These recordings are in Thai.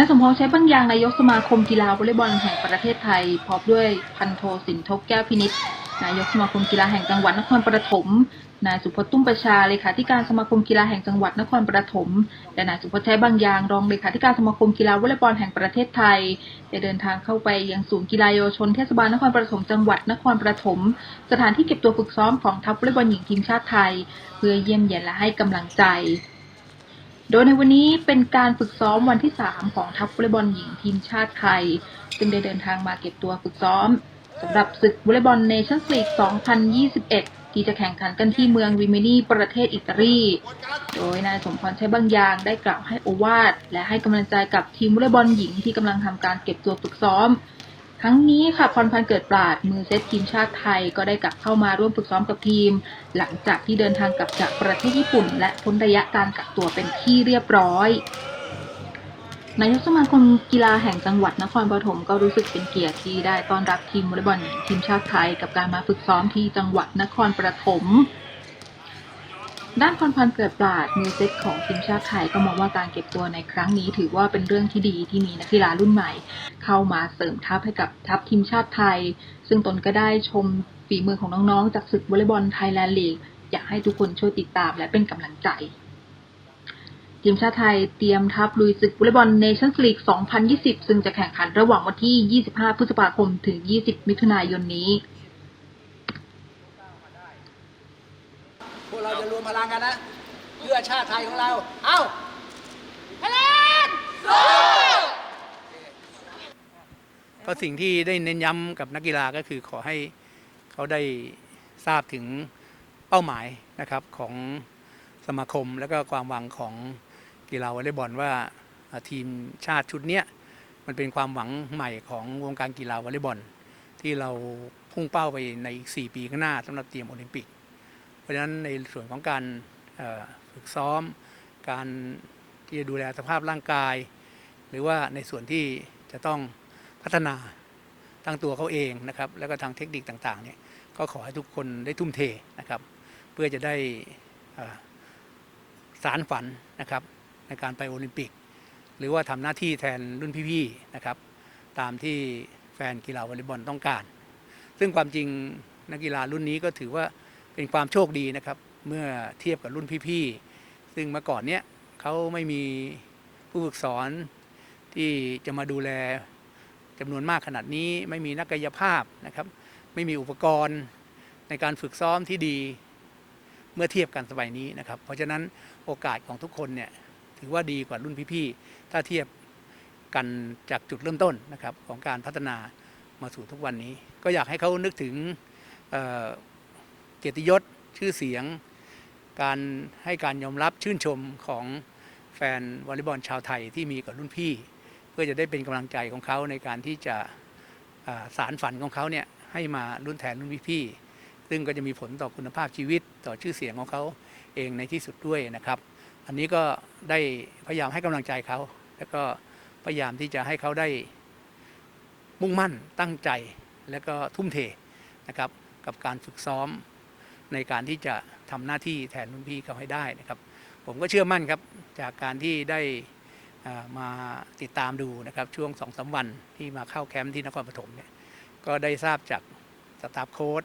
นายสมพงษ์ใช้บางอย่างนายกสมาคมกีฬาวอลเลย์บอลแห่งประเทศไทย พร้อมด้วยพันโทสินทบแก้วพินิษนายกสมาคมกีฬาแห่งจังหวัดนครปฐม นายสุพจน์ตุ้มประชาเลขาธิการสมาคมกีฬาแห่งจังหวัดนครปฐม และนายสุพจน์ใช้บางอย่างรองเลขาธิการสมาคมกีฬาวอลเลย์บอลแห่งประเทศไทยได้เดินทางเข้าไปยังศูนย์กีฬาเยาวชนเทศบาลนครปฐมจังหวัดนครปฐมสถานที่เก็บตัวฝึกซ้อมของทัพวอลเลย์บอลหญิงทีมชาติไทย เพื่อเยี่ยมเยียนและให้กำลังใจ โดยในวันนี้เป็นการฝึกซ้อมวันที่ 3 ของทัพวอลเลย์บอลหญิงทีมชาติไทย ซึ่งได้เดินทางมาเก็บตัวฝึกซ้อมสำหรับศึกวอลเลย์บอลเนชั่นสลีก 2021 ที่จะแข่งขันกันที่เมืองวิมินีประเทศอิตาลี โดยนายสมพรใช้บางอย่างได้กล่าวให้โอวาทและให้กำลังใจกับทีมวอลเลย์บอลหญิงที่กำลังทำการเก็บตัวฝึกซ้อม ทั้งนี้ค่ะพรพันธ์เกิดปราดมือเซตทีมชาติไทยก็ได้กลับเข้ามาร่วมฝึกซ้อมกับทีม หลังจากที่เดินทางกลับจากประเทศญี่ปุ่น และพ้นระยะการกักตัวเป็นที่เรียบร้อยนายกสมาคมกีฬาแห่งจังหวัดนครปฐมก็รู้สึกเป็นเกียรติที่ได้ต้อนรับทีมวอลเลย์บอลหญิงทีมชาติไทย กับการมาฝึกซ้อมที่จังหวัดนครปฐม ด้านพรพันธ์เกิดปราดมือเซตของทีมชาติไทยก็มองว่าการเก็บตัวในครั้งนี้ ถือว่าเป็นเรื่องที่ดีที่มีนักกีฬารุ่นใหม่ เข้ามาเสริมทัพให้กับทัพทีมชาติไทย ซึ่งตนก็ได้ชมฝีมือของน้องๆ จากศึกวอลเลย์บอลไทยแลนด์ลีกอยากให้ทุกคนช่วยติดตามและเป็นกำลังใจ ทีมชาติไทยเตรียมทัพลุยศึกวอลเลย์บอลเนชั่นส์ลีก 2020 ซึ่งจะแข่งขันระหว่างวันที่ 25 พฤษภาคม ถึง 20 มิถุนายนนี้ พวกเราจะรวมพลังกันนะ เพื่อชาติไทยของเรา เอ้าพลังก็สิ่งที่ได้เน้นย้ำกับนักกีฬาก็คือขอให้เขาได้ทราบถึงเป้าหมายนะครับของสมาคมและก็ความหวังของกีฬาวอลเลย์บอลว่าอ่าทีมชาติชุดเนี้ยมันเป็นความหวังใหม่ของวงการกีฬาวอลเลย์บอลที่เราพุ่งเป้าไปในอีก 4 ปีข้างหน้าสำหรับเตรียมโอลิมปิกเพ ราะฉะนั้นในส่วนของการฝึกซ้อม การที่จะดูแลสภาพร่างกาย หรือว่าในส่วนที่จะต้องพัฒนาทั้งตัวเขาเองนะครับ แล้วก็ทางเทคนิคต่างๆเนี่ยก็ขอให้ทุกคนได้ทุ่มเทนะครับ เพื่อจะได้สารฝันนะครับในการไปโอลิมปิก หรือว่าทำหน้าที่แทนรุ่นพี่ๆนะครับ ตามที่แฟนกีฬาวอลเลย์บอลต้องการ ซึ่งความจริงนักกีฬารุ่นนี้ก็ถือว่า เป็นความโชคดีนะครับ เมื่อเทียบกับรุ่นพี่ๆ ซึ่งเมื่อก่อนเนี้ยเขาไม่มีผู้ฝึกสอนที่จะมาดูแลจำนวนมากขนาดนี้ ไม่มีนักกายภาพนะครับ ไม่มีอุปกรณ์ในการฝึกซ้อมที่ดีเมื่อเทียบกันสมัยนี้นะครับ เพราะฉะนั้นโอกาสของทุกคนเนี่ยถือว่าดีกว่ารุ่นพี่ๆ ถ้าเทียบกันจากจุดเริ่มต้นนะครับของการพัฒนามาสู่ทุกวันนี้ ก็อยากให้เขานึกถึง เกียรติยศชื่อเสียง การให้การยอมรับชื่นชมของแฟนวอลเลย์บอลชาวไทยที่มีกับรุ่นพี่ เพื่อจะได้เป็นกำลังใจของเขาในการที่จะสารฝันของเขาเนี่ยให้มารุ่นแทนรุ่นพี่ซึ่งก็จะมีผลต่อคุณภาพชีวิตต่อชื่อเสียงของเขาเองในที่สุดด้วยนะครับ อันนี้ก็ได้พยายามให้กำลังใจเขา แล้วก็พยายามที่จะให้เขาได้มุ่งมั่นตั้งใจแล้วก็ทุ่มเทนะครับกับการฝึกซ้อม ในการที่จะทำหน้าที่แทนรุ่นพี่เขาให้ได้นะครับ ผมก็เชื่อมั่นครับจากการที่ได้มาติดตามดูนะครับช่วงสองสาวันที่มาเข้าแคมป์ที่นครปฐมเนี่ยก็ได้ทราบจากสตาฟโค้ด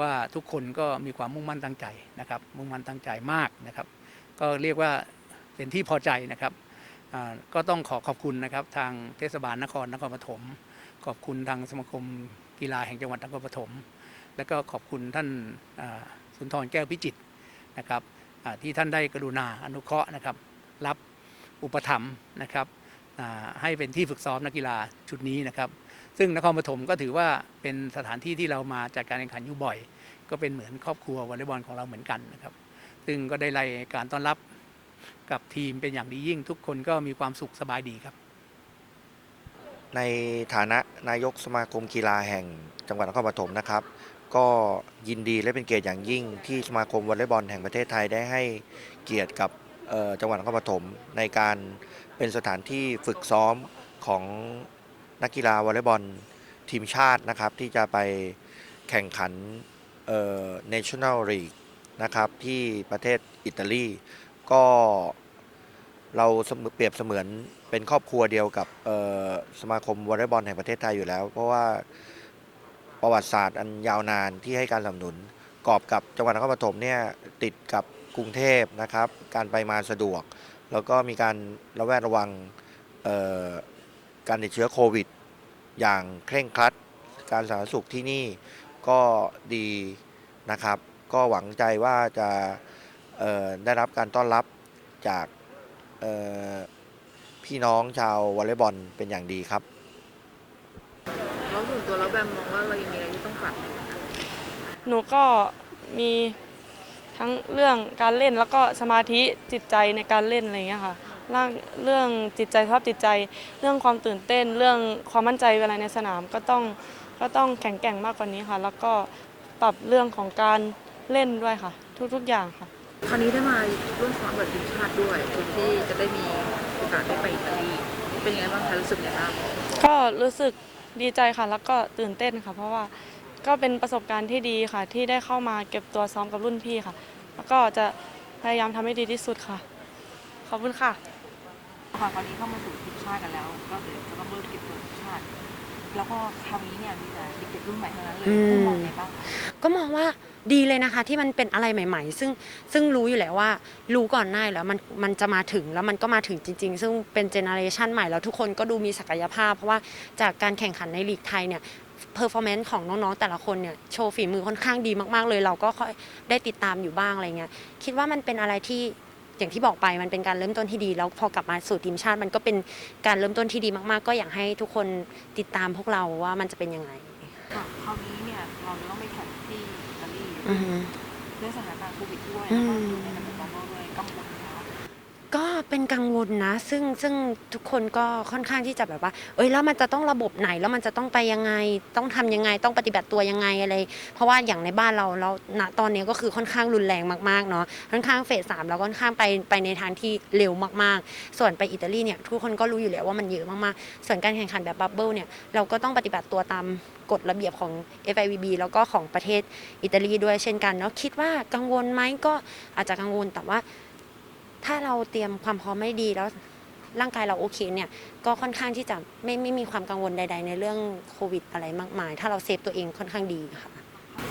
ว่าทุกคนก็มีความมุ่งมั่นตั้งใจนะครับ มุ่งมั่นตั้งใจมากนะครับ ก็เรียกว่าเป็นที่พอใจนะครับก็ต้องขอขอบคุณนะครับ ทางเทศบาลนครนครปฐมขอบคุณทางสมาคมกีฬาแห่งจังหวัดนครปฐม แล้วก็ขอบคุณท่านสุนทรแก้วพิจิตนะครับที่ท่านได้กรุณาอนุเคราะห์นะครับรับอุปถัมภ์นะครับให้เป็นที่ฝึกซ้อมนักกีฬาชุดนี้นะครับ ซึ่งนครปฐมก็ถือว่าเป็นสถานที่ที่เรามาจัดการแข่งขันอยู่บ่อย ก็เป็นเหมือนครอบครัววอลเลย์บอลของเราเหมือนกันนะครับ ซึ่งก็ได้รายการต้อนรับกับทีมเป็นอย่างดียิ่ง ทุกคนก็มีความสุขสบายดีครับ ในฐานะนายกสมาคมกีฬาแห่งจังหวัดนครปฐมนะครับ ก็ยินดีและเป็นเกียรติอย่างยิ่งที่สมาคมวอลเลย์บอลแห่งประเทศไทยได้ให้เกียรติกับจังหวัดนครปฐมในการเป็นสถานที่ฝึกซ้อมของนักกีฬาวอลเลย์บอลทีมชาตินะครับ ที่จะไปแข่งขันเอ่อ National League นะครับที่ประเทศอิตาลีก็เราเสมือนเปรียบเสมือนเป็นครอบครัวเดียวกับเอ่อสมาคมวอลเลย์บอลแห่งประเทศไทยอยู่แล้ว เพราะว่า ประวัติศาสตร์อันยาวนานที่ให้การสนับสนุน กอบกับจังหวัดนครปฐมเนี่ยติดกับกรุงเทพนะครับ การไปมาสะดวก แล้วก็มีการระแวดระวังการติดเชื้อโควิด อย่างเคร่งครัด การสาธารณสุขที่นี่ก็ดีนะครับ ก็หวังใจว่าจะได้รับการต้อนรับจากพี่น้องชาววอลเลย์บอลเป็นอย่างดีครับ แล้วส่วนตัวแล้วแบมมองว่าเรายังมีอะไรที่ต้องปรับหนูก็มีทั้งเรื่องการเล่นแล้วก็สมาธิจิตใจในการเล่นอะไรอย่างเงี้ยค่ะร่างเรื่องจิตใจสภาพจิตใจ เรื่องความตื่นเต้น เรื่องความมั่นใจเวลาในสนามก็ต้องก็ต้องแข็งแกร่งมากกว่านี้ค่ะ แล้วก็ปรับเรื่องของการเล่นด้วยค่ะ ทุกๆอย่างค่ะคราวนี้ได้มาร่วมซ้อมกับทีมชาติด้วยทุกที่จะได้มีโอกาสได้ไปอิตาลีเป็นยังไงบ้างคะรู้สึกยังไงบ้างก็รู้สึก ดีใจค่ะ แล้วก็ตื่นเต้นค่ะ เพราะว่าก็เป็นประสบการณ์ที่ดีค่ะ ที่ได้เข้ามาเก็บตัวซ้อมกับรุ่นพี่ค่ะ แล้วก็จะพยายามทำให้ดีที่สุดค่ะ ขอบคุณค่ะ ค่ะตอนนี้เข้ามาสู่ทีมชาติกันแล้ว ก็เดี๋ยวจะต้องเริ่มเก็บ แล้วก็คราวนี้เนี่ยมีแต่เด็กๆรุ่นใหม่ทั้งนั้นเลยอืมคุณมองไงบ้างคะก็มองว่าดีเลยนะคะที่มันเป็นอะไรใหม่ ๆ ซึ่งซึ่งรู้อยู่แล้วว่า รู้ก่อนหน้าอยู่แล้วมันมันจะมาถึงแล้วมันก็มาถึงจริง ๆ ซึ่งเป็นเจเนอเรชันใหม่แล้วทุกคนก็ดูมีศักยภาพ เพราะว่าจากการแข่งขันในลีกไทยเนี่ยเพอร์ฟอร์แมนซ์ของน้องๆแต่ละคนเนี่ยโชว์ฝีมือค่อนข้างดีมากๆเลย เราก็ค่อยได้ติดตามอยู่บ้างอะไรเงี้ยคิดว่ามันเป็นอะไรที่ อย่างที่บอกไปมันเป็นการเริ่มต้นที่ดี แล้วพอกลับมาสู่ทีมชาติมันก็เป็นการเริ่มต้นที่ดีมากๆ ก็อยากให้ทุกคนติดตามพวกเราว่ามันจะเป็นยังไงค่ะคราวนี้เนี่ยเราจะต้องไปแข่งที่อิตาลีอือฮึ ด้วยสถานการณ์โควิดด้วยอืแล้วมก็อยู่ในระบบบับเบิ้ลด้วยกังวลนะคะก็ เป็นกังวลนะ ซึ่งซึ่งทุกคนก็ค่อนข้างที่จะแบบว่า เอ้ยแล้วมันจะต้องระบบไหนแล้วมันจะต้องไปยังไง ต้องทำยังไงต้องปฏิบัติตัวยังไงอะไร เพราะว่าอย่างในบ้านเราเราณตอนนี้ก็คือค่อนข้างรุนแรงมากๆเนาะค่อนข้างเฟสสามแล้วค่อนข้างไปไปในทางที่เร็วมากๆ ส่วนไปอิตาลีเนี่ยทุกคนก็รู้อยู่แล้วว่ามันเยอะมากๆ ส่วนการแข่งขันแบบบับเบิลเนี่ยเราก็ต้องปฏิบัติตัวตามกฎระเบียบของ FIVB แล้วก็ของประเทศอิตาลีด้วยเช่นกันเนาะคิดว่ากังวลไหมก็อาจจะกังวลแต่ว่า ถ้าเราเตรียมความพร้อมไม่ดีแล้วร่างกายเราโอเคเนี่ยก็ค่อนข้างที่จะไม่ไม่มีความกังวลใด ๆ ในเรื่องโควิดอะไรมากมาย ถ้าเราเซฟตัวเองค่อนข้างดีค่ะ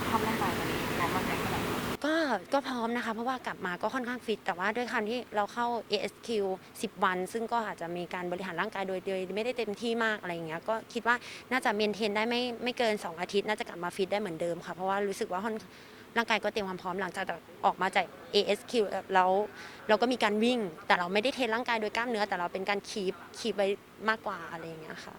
ทำร่างกายตอนนี้พร้อมมากแค่ไหนคะก็ก็พร้อมนะคะ เพราะว่ากลับมาก็ค่อนข้างฟิตแต่ว่าด้วยคันที่เราเข้า ASQ 10 วัน ซึ่งก็อาจจะมีการบริหารร่างกายโดยโดยไม่ได้เต็มที่มากอะไรอย่างเงี้ยก็คิดว่าน่าจะเมนเทนได้ไม่ไม่เกิน 2 อาทิตย์ น่าจะกลับมาฟิตได้เหมือนเดิมค่ะ เพราะว่ารู้สึกว่าค่อน ร่างกายก็เตรียมความพร้อมหลังจากออกมาจาก ASQ แล้วเราก็มีการวิ่ง แต่เราไม่ได้เทรนร่างกายโดยกล้ามเนื้อ แต่เราเป็นการคีบคีบไว้มากกว่าอะไรอย่างเงี้ยค่ะ